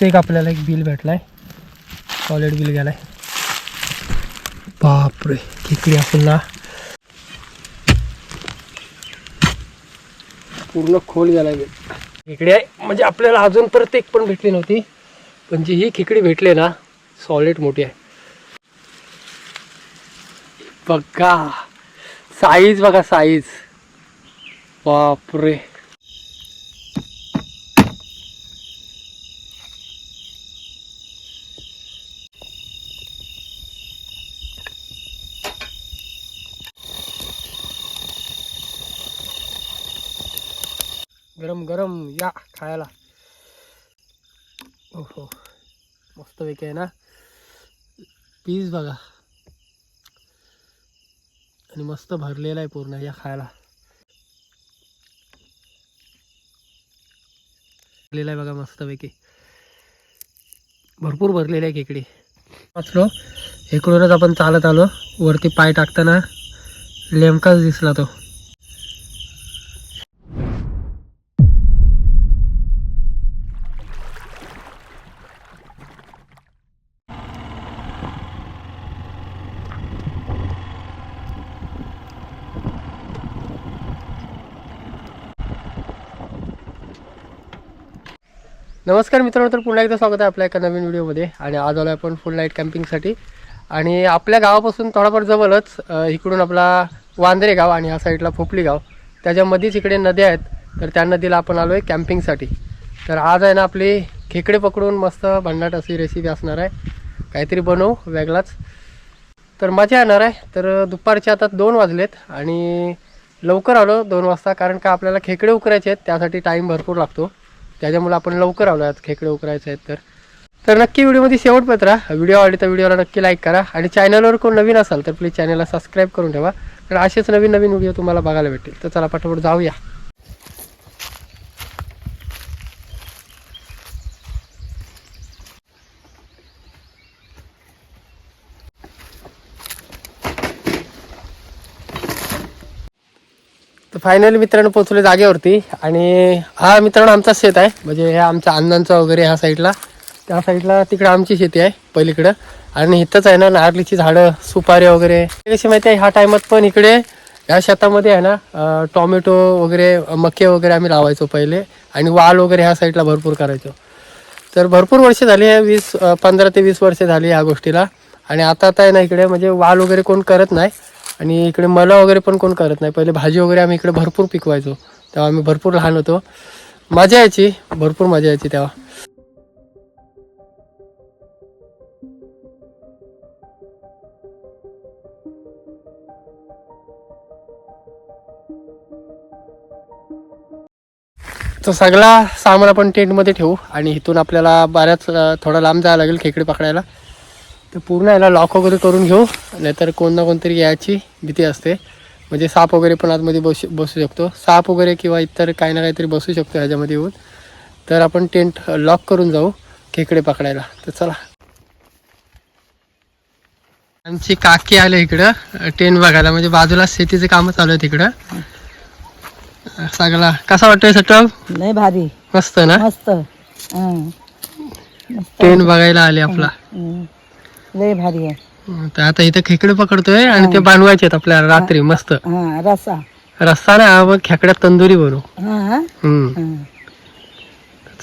मस्त एक आपल्याला एक बिल भेटलाय. सॉलिड बिल गेलाय. बापरे खेकडी ना. पूर्ण खोल गेलाय बिल. खेकडी आहे. म्हणजे आपल्याला अजून परत एक पण भेटली नव्हती. पण जी ही खेकडी भेटली ना सॉलिड मोठी आहे. बघा. साईज बघा साईज बापरे. गरम गरम या खायला. ओहो मस्त पैकी आहे ना? पीस बघा. आणि मस्त भरलेला आहे पूर्ण या खायला. भरलेला आहे बघा मस्तपैकी भरपूर भरलेले आहे खेकडी. वाचलो इकडूनच आपण चालत आलो. वरती पाय टाकताना लेमकाच दिसला तो. नमस्कार मित्रांनो तर पुन्हा एकदा स्वागत आहे आपल्या एका नवीन व्हिडिओमध्ये. आणि आज आलो आपण फुल नाईट कॅम्पिंगसाठी आणि आपल्या गावापासून थोडाफार जवळच इकडून आपला वांद्रे गाव आणि ह्या साईडला फोपली गाव. त्याच्यामध्येच इकडे नद्या आहेत तर त्या नदीला आपण आलो आहे कॅम्पिंगसाठी तर आज आहे ना आपली खेकडे पकडून मस्त भन्नाट अशी रेसिपी असणार आहे. काहीतरी बनवू वेगळाच. तर मजा येणार आहे. तर दुपारचे आता दोन वाजलेत आणि लवकर आलो दोन वाजता कारण का आपल्याला खेकडे उकरायचे आहेत त्यासाठी टाईम भरपूर लागतो. त्याच्यामुळे आपण लवकर आलो खेकडे उकरायचे आहेत तर. तर नक्की व्हिडिओमध्ये शेवटपर्यंत राहा. व्हिडिओ आवडली तर व्हिडिओला नक्की लाईक करा. आणि चॅनलवर कोण नवीन असाल तर प्लीज चॅनलला सबस्क्राईब करून ठेवा. कारण असेच नवीन नवीन व्हिडिओ तुम्हाला बघायला भेटेल. तर चला पटापट जाऊया. फायनली मित्रांनो पोचले जागेवरती आणि हा मित्रांनो आमचा शेत आहे. म्हणजे हे आमच्या अण्णांचा वगैरे ह्या साईडला. त्या साईडला तिकडे आमची शेती आहे पलीकडं. आणि इथंच आहे ना नारळीची झाडं सुपारी वगैरे. कशी माहिती आहे ह्या टायमात पण इकडे ह्या शेतामध्ये आहे ना टोमॅटो वगैरे मके वगैरे आम्ही लावायचो पहिले. आणि वाल वगैरे ह्या साईडला भरपूर करायचो. तर भरपूर वर्ष झाली आहे वीस पंधरा ते वीस वर्ष झाली ह्या गोष्टीला. आणि आता आता आहे ना इकडे म्हणजे वाल वगैरे कोण करत नाही. आणि इकडे मला वगैरे पण कोण करत नाही. पहिले भाजी वगैरे आम्ही इकडे भरपूर पिकवायचो. तेव्हा आम्ही भरपूर लहान होतो. मजा यायची. भरपूर मजा यायची तेव्हा. तर सगळा सामान आपण टेंटमध्ये ठेवू. आणि इथून आपल्याला बऱ्याच थोडा लांब जायला लागेल खेकडे पकडायला. तर पूर्ण याला लॉक वगैरे करून घेऊ. नाहीतर कोण ना कोणतरी यायची भीती असते. म्हणजे साप वगैरे पण आतमध्ये बसू बसू शकतो. साप वगैरे किंवा इतर काही ना काहीतरी बसू शकतो ह्याच्यामध्ये येऊन. तर आपण टेंट लॉक करून जाऊ खेकडे पकडायला. तर चला. आमची काकी आले इकडं टेंट बघायला. म्हणजे बाजूला शेतीचे कामं चालू आहे तिकडं सगळा. कसा वाटतोय सटप लय भारी. मस्त ना? मस्त. टेंट बघायला आले आपला. लय भारी आहे. तर आता इथं खेकडे पकडतोय आणि ते बांधवायचे आहेत आपल्याला रात्री मस्त. हा रसा रस्ता ना मग खेकड्या तंदुरी बनवू. हा हा. हम्म. हं.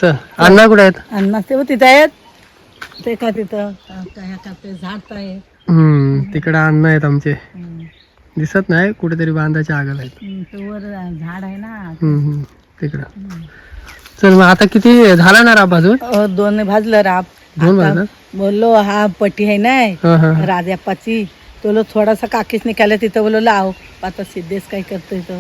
चल अण्णा कुठे आहेत? आणि नसते हो तिथं आहेत. ते का तिथं? का- काय का ते झाड आहे. हम्म तिकडे अण्णा आहेत आमचे. दिसत नाही कुठेतरी बांधाच्या आगल आहेत. ते वर झाड आहे ना. हम्म हम्म तिकडं. चल मग आता किती झाला ना राब अजून? अ, दोन भाजलं राब. आता? बोललो हा पट्टी आहे ना? हा हा. राजाप्पाची तो लो थोडासा काकीच निघाला तिथं बोलो लाव. आता सिद्धेश काय करतोय तो?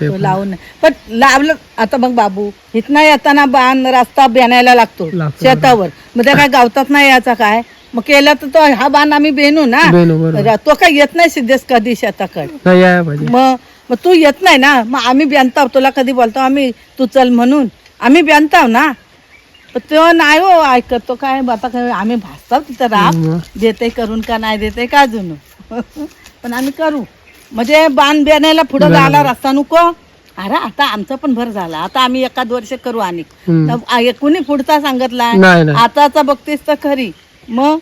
ते तो पण. लावून पण लावलं आता बघ बाबू इथनं येताना बाण रस्ता बेनायला लागतो शेतावर. मग त्या काय गावतात नाही याचा काय? मग केला तर तो हा बाण आम्ही बेनू ना? तो काय येत नाही सिद्धेश कधी शेताकडे? नाही मग मग तू येत नाही ना? मग आम्ही ब्यांताव तुला कधी बोलतो? आम्ही तू चल म्हणून. आम्ही ब्यांताव ना? तो नाही हो ऐकत. तो काय आता काय आम्ही भासताव तिथं राब. देते करून का नाही देते का अजून? पण आम्ही करू. म्हणजे बाण बेनायला पुढं जायला रस्ता नको. अरे आता आमचा पण भर झाला. आता आम्ही एखाद वर्ष करू आणि. तर कुणी पुढचा सांगितला आताचा बघतेस तर खरी. मग?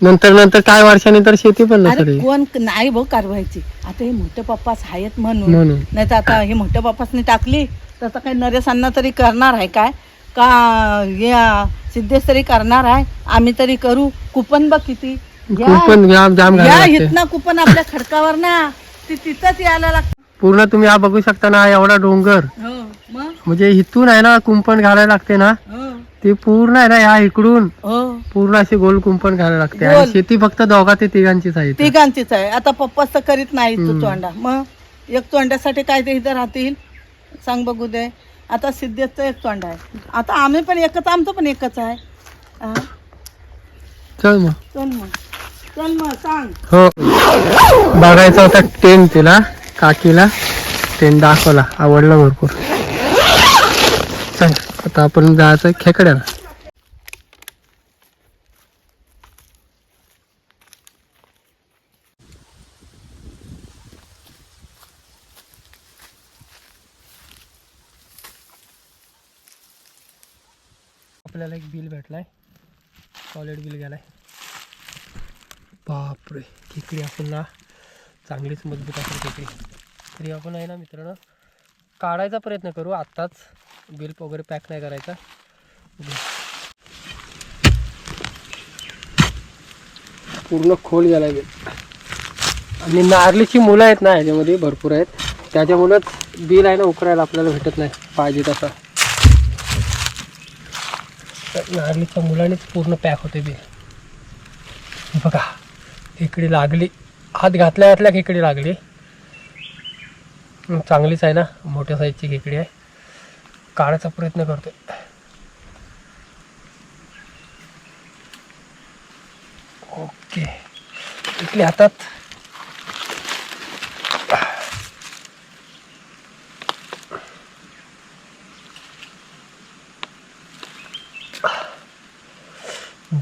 नंतर नंतर काय वर्षानंतर शेती पण कोण नाही भाऊ कारवायची आता हे मोठे पप्पाच आहेत म्हणून. नाही तर आता हे मोठ्या बापासनी टाकली. तर काही नरेशांना तरी करणार आहे काय? का हे अं, सिद्धेश तरी करणार आहे? आम्ही तरी करू. कुपन बघ किती. जाम जाम घालायला लागते. इथनं कुपन आपल्या खडकावर ना ती तिथंच यायला लागतं. पूर्ण तुम्ही हा बघू शकता ना हा एवढा डोंगर. हो मग? म्हणजे इथून आहे ना कुंपण घालायला लागते ना. हो. ते पूर्ण आहे ना ह्या इकडून. हो. पूर्ण अशी गोल कुंपण घालायला लागते. गोल. शेती फक्त दोघा ते तिघांचीच आहे इथं. तिघांचीच आहे. आता पप्पाच तर करीत नाही तू हम्म. तोंडा. मग एक तोंड्यासाठी काय ते इथं राहतील? सांग बघू दे. आता सिद्धेशचं एक तोंड आहे. आता आम्ही पण एकच आमचं पण एकच आहे. हा, चल मग. चल मग. चल मग सांग. हो. बघायचा होता टेंट तिला काकीला. टेंट दाखवला. आवडला भरपूर. चल आता आपण जायचं खेकड्याला. आपल्याला एक बिल भेटलाय. सॉलिड बिल गेलाय. बापरे खेकडी आपण ना चांगलीच मजबूत असेल खेकडी. तरी आपण आहे ना मित्रांनो काढायचा प्रयत्न करू. आत्ताच बिल वगैरे पॅक नाही करायचा. पूर्ण खोल गेला बिल. आणि नारलीची मुलं आहेत ना ह्याच्यामध्ये भरपूर आहेत. त्याच्यामुळंच बिल आहे ना उकरायला आपल्याला भेटत नाही. पाहिजे तसं. नारळीच्या नारलीच्या मुलानेच पूर्ण पॅक होते बिल बघा खेकडी लागली. हात घातल्या घातल्या खेकडी लागली. चांगलीच आहे ना मोठ्या साईजची खेकडी आहे. काढायचा प्रयत्न करतोय. ओके. इथली हातात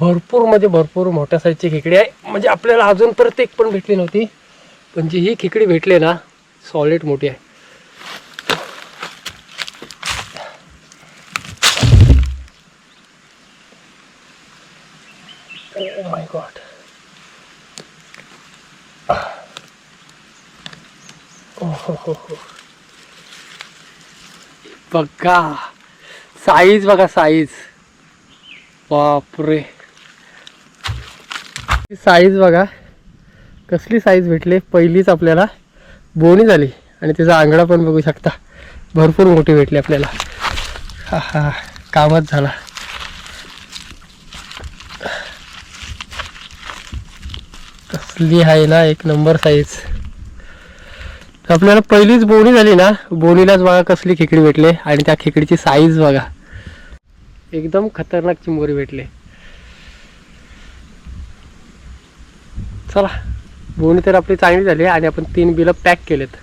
भरपूर म्हणजे भरपूर मोठ्या साईजची खेकडी आहे. म्हणजे आपल्याला अजून परत एक पण भेटली नव्हती. पण जी ही खेकडी भेटली ना सॉलिड मोठी आहे. Oh oh, बघा. साईज बघा साईज बापरे. साईज बघा. कसली साईज भेटली? पहिलीच आपल्याला बोणी झाली. आणि तिचा आंगडा पण बघू शकता. भरपूर मोठी भेटली आपल्याला. हा हा. कामच झाला. कसली आहे ना एक नंबर साईज आपल्याला पहिलीच बोणी झाली ना बोणीलाच बघा कसली खेकडी भेटले. आणि त्या खेकडीची साईज बघा. एकदम खतरनाक चिंबोरी भेटले. चला. बोनी तर आपली चांगली झाली आणि आपण तीन बिलं पॅक केलेत.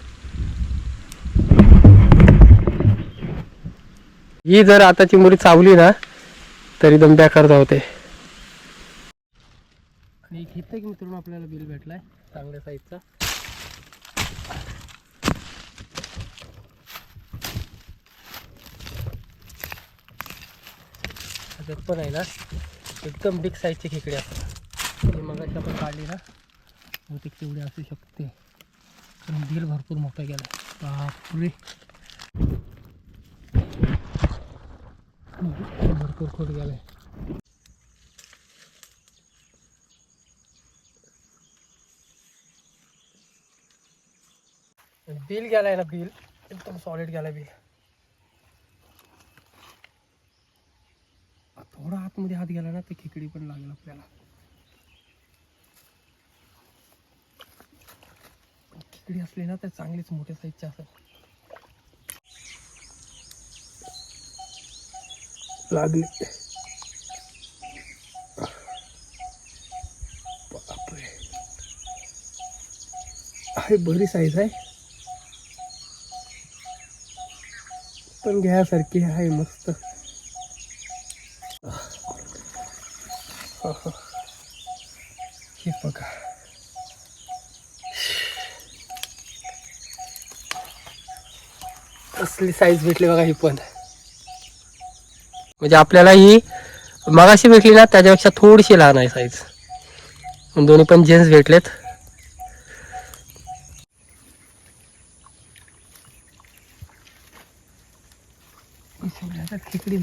ही जर आता चिंबोरी चावली ना तरी दम बेकार होते आणि एक इथं मित्रांनो आपल्याला बिल भेटलाय चांगल्या साईजचा पण आहे ना एकदम बिग साईजची खेकडी असतात मग आपण काढली ना बहुतेक तेवढे असू शकते. पण बिल भरपूर मोठा गेला बापरे. भरपूर खोट गेलाय. बिल गेलाय ना बिल. एकदम सॉलिड गेलाय बिल. थोडा आतमध्ये हात गेला ना ते खेकडी पण लागेल आपल्याला. पण असली ना तर चांगलीच मोठ्या साईजची असतात लागली. आहे बरी साईज आहे. पण घ्यासारखी आहे मस्त हे बघा असली साईज भेटली बघा ही पण. म्हणजे आपल्याला ही मगाशी भेटली ना त्याच्यापेक्षा थोडीशी लहान आहे साईज दोन्ही पण जीन्स भेटलेत. खिचडी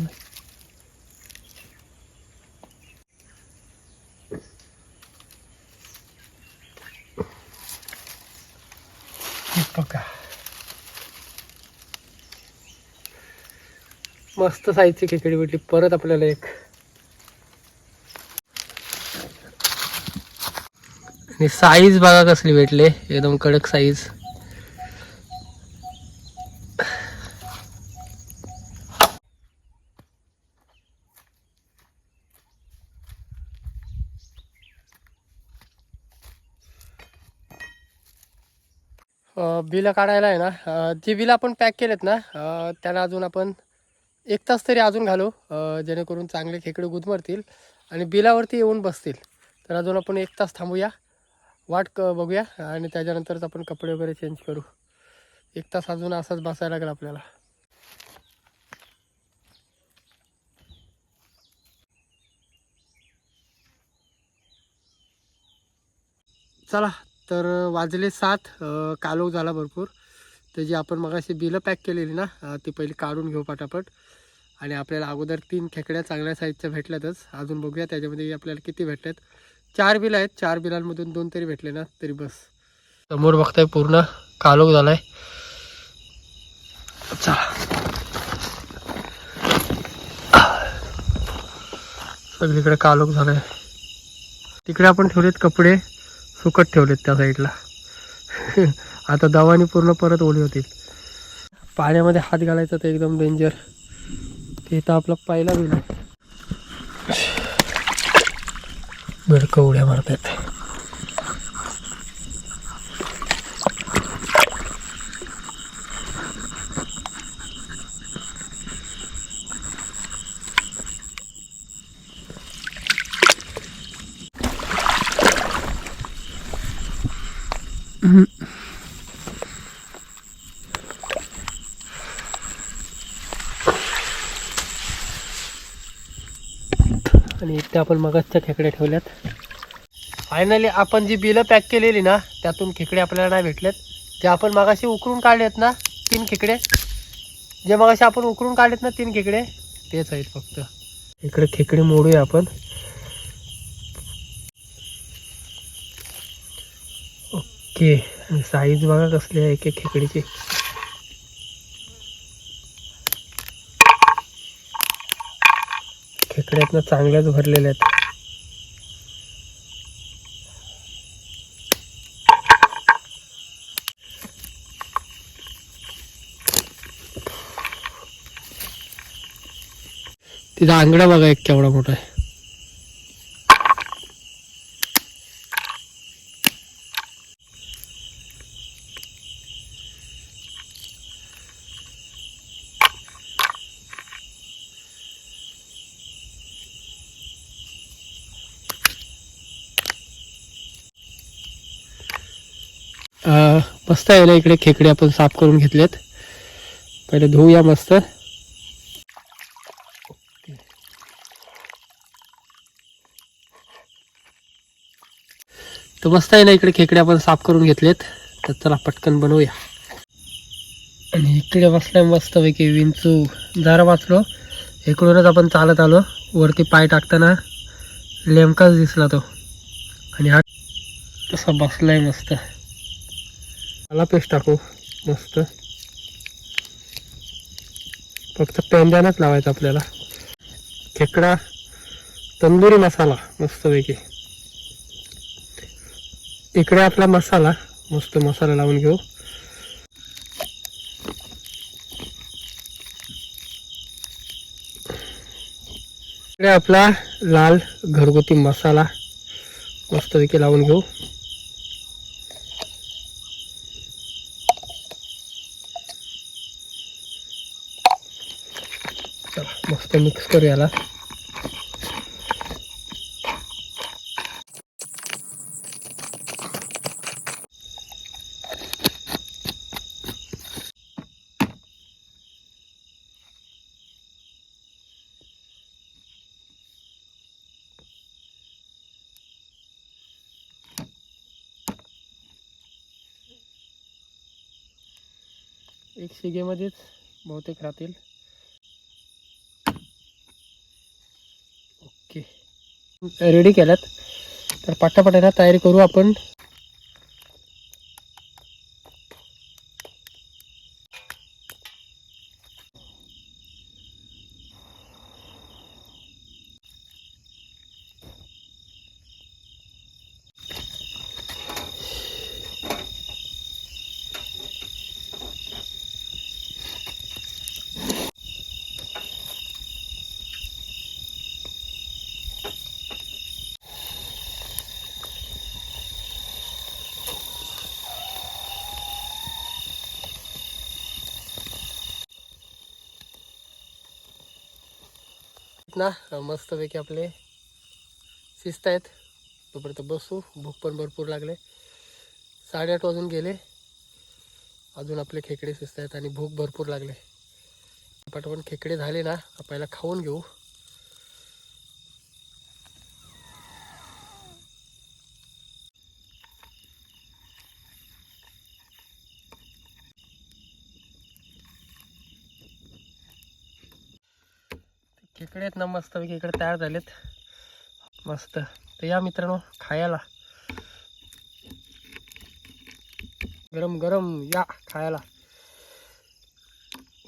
बघा. मस्त साईजची खिचडी भेटली. परत आपल्याला एक. आणि साईज बघा कसली भेटले. एकदम कडक साईज बिलं काढायला आहे ना. जी बिलं आपण पॅक केलेत ना त्याला अजून आपण एक तास तरी अजून घालू जेणेकरून चांगले खेकडे गुदमरतील आणि बिलावरती येऊन बसतील. तर अजून आपण एक तास थांबूया. वाट क बघूया आणि त्याच्यानंतरच आपण कपडे वगैरे चेंज करू. एक तास अजून असाच बसायला लागेल आपल्याला. चला तर वाजले सात अं, कालोख झाला भरपूर. तर जी आपण मगाशी बिलं पॅक केलेली ना ती पहिली काढून घेऊ पटापट. आणि आपल्याला अगोदर तीन खेकड्या चांगल्या साईजच्या भेटल्यातच. अजून बघूया त्याच्यामध्ये आपल्याला किती भेटल्यात चार बिलं आहेत. चार बिलांमधून दोन तरी भेटले ना तरी बस. समोर बघताय पूर्ण कालोख झालाय. सगळीकडे कालोख झालाय. तिकडे आपण ठेवलेत कपडे. सुकत ठेवलेत त्या साईडला आता दवाने पूर्ण परत ओली होतील पाण्यामध्ये हात घालायचा तर एकदम डेंजर ते तर आपला पहिला बिल आहे बेडकं उड्या मारतायत. आणि इथे आपण मगजच्या खेकडे ठेवल्यात. फायनली आपण जी बिलं पॅक केलेली ना त्यातून खेकडे आपल्याला नाही भेटलेत. जे आपण मगाशी उकरून काढलेत ना तीन खेकडे. जे मगाशी आपण उकरून काढलेत ना तीन खेकडे. तेच आहेत फक्त. इकडे खेकडे मोडूया आपण. ओके साईज बघा कसली आहे एक एक खेकडीची. खेकड्यातनं चांगल्याच भरलेल्या आहेत. तिचा आंगडा बघा एक केवढा मोठा आहे. मस्त आहे ना इकडे खेकडे आपण साफ करून घेतलेत. पहिले धुवूया मस्त. तर मस्त आहे ना इकडे खेकडे आपण साफ करून घेतलेत. तर चला पटकन बनवूया. आणि इकडे बसलाय मस्त पैकी विंचू जरा वाचलो. इकडूनच आपण चालत आलो. वरती पाय टाकताना लेमकाच दिसला तो. आणि हा तसा बसलाय मस्त. आला पेस्ट टाकू. मस्त. फक्त पेंड्यानच लावायचं आपल्याला. खेकडा तंदुरी मसाला मस्तपैकी. इकडे आपला मसाला मस्त मसाला लावून घेऊ. इकडे आपला लाल घरगुती मसाला मस्तपैकी लावून घेऊ. मस्त मिक्स करू याला. एक शिगेमध्येच बहुतेक राहतील. ओके. रेडी केल्यात. तर पटापटाला तयारी करू आपण. ना. मस्तपैकी आपले शिस्त आहेत. तोपर्यंत बसू. भूक पण भरपूर लागले. साडेआठ वाजून गेले. अजून आपले खेकडे शिस्त आहेत आणि भूक भरपूर लागले. पटापट खेकडे झाले ना का पहिला खाऊन घेऊ. खेकडे आहेत ना मस्तपैकी इकडे तयार झालेत. मस्त. तर या मित्रांनो खायला. गरम गरम या खायला.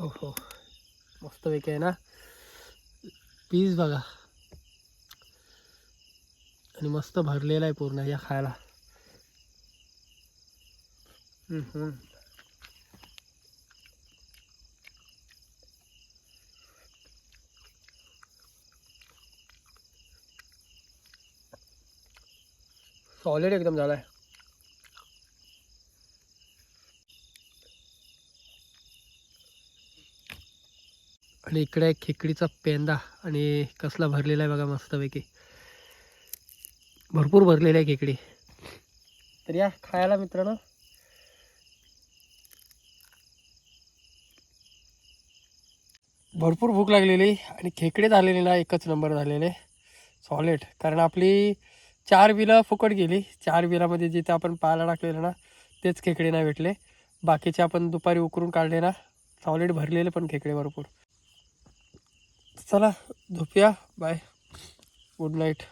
ओहो. मस्तपैकी आहे ना. पीस बघा. आणि मस्त भरलेला आहे पूर्ण या खायला. सॉलिड एकदम झाला आहे आणि इकडे एक खेकडीचा पेंदा आणि कसला भरलेला आहे बघा मस्तपैकी. भरपूर भरलेला आहे खेकडी. तर या खायला मित्रांनो. भरपूर भूक लागलेली आणि खेकडे झालेले ना एकच नंबर झालेले. सॉलिड कारण आपली चार बिलं फुकट गेली. चार बिलामध्ये जिथे आपण पाला टाकलेलं ना तेच खेकडे नाही भेटले. बाकीचे आपण दुपारी उकरून काढले ना सॉलिड भरलेले पण खेकडे भरपूर. चला झोपूया. Bye good night